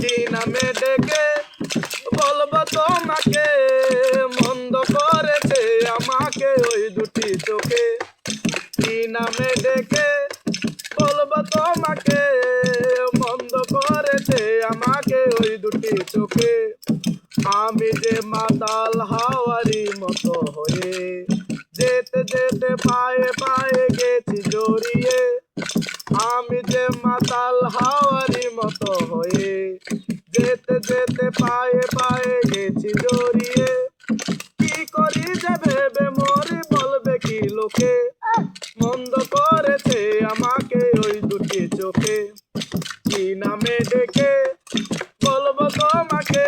কি নামে ডেকে বলব তোমাকে, মন্দ করেছে আমাকে ওই দুটি চোখে। কি নামে ডেকে বলব তোমাকে, মন্দ করেছে আমাকে ওই দুটি চোখে। আমি যে মাতাল হাওয়ারি মতো হয়ে যেতে যেতে পায়ে পায়ে গেছি জড়িয়ে আমি যে মাতাল হাওয়ারি মতো হয়ে যেতে যেতে পায়ে পায়ে গেছি জড়িয়ে। কি করি যে ভেবে মরি বলবে কি লোকে? মন্দ করেছে আমাকে ওই দুটি চোখে। কি নামে ডেকে বলব তোমাকে?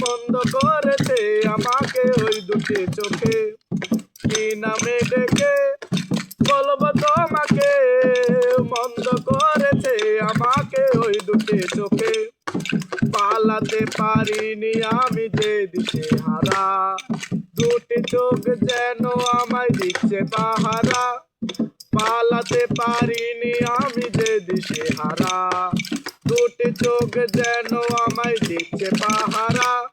বন্ধ করেছে আমাকে ওই দুটি চোখে। কি নামে ডেকে পালাতে পারিনি আমি যে দিতে হারা। দুটি চোখ যেন আমায় দিচ্ছে পাহারা। পালাতে পারিনি আমি যে দিশে হারা। দুটি চোখ যেন আমায় দিচ্ছে পাহারা।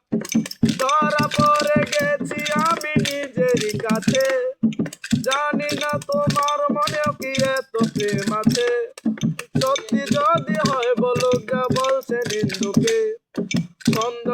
ধরা পড়ে গেছি আমি নিজেরই কাছে। জানি না তোমার মনেও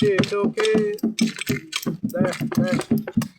করেছে আমাকে ওই দুটি চোখে দেখ দেখ